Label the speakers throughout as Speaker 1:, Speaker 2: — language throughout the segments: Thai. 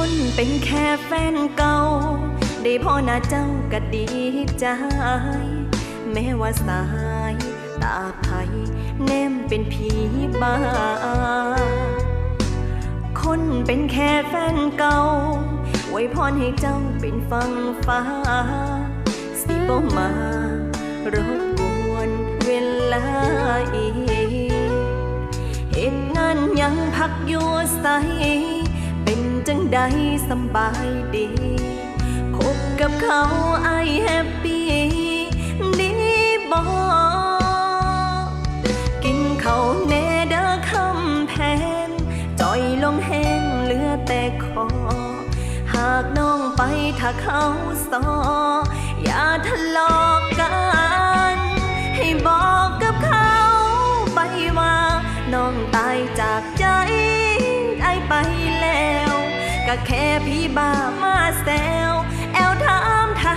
Speaker 1: คนเป็นแค่แฟนเก่า ได้พ่อหน้าเจ้าก็ดีใจ แม้ว่าสายตาไผแนมเป็นผีบ้า คนเป็นแค่แฟนเก่า ไว้พรให้เจ้าเป็นฟังฟ้า สิบ่มารบกวนเวลาอีกเหตุงานยังพักอยู่ใส ใดสบายดี คบกับเขาไอแฮปปี้ดีบอกินเขาวแน่เด้อคำแพงจอยลงแห้งเหลือแต่คอ หากน้องไปถ้าเขาสอ อย่าทะเลาะ ก็แค่พี่บ้ามาแซวแอวถามทา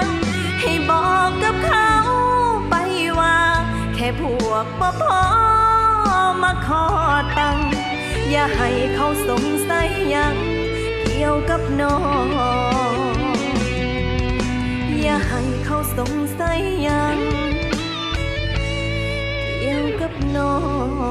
Speaker 1: ง ให้บอกกับเขาไปว่า แค่พวกบ่พอมาขอตังอย่าให้เขาสงสัยยังเกี่ยวกับน้องอย่าให้เขาสงสัยยังเกี่ยวกับน้อง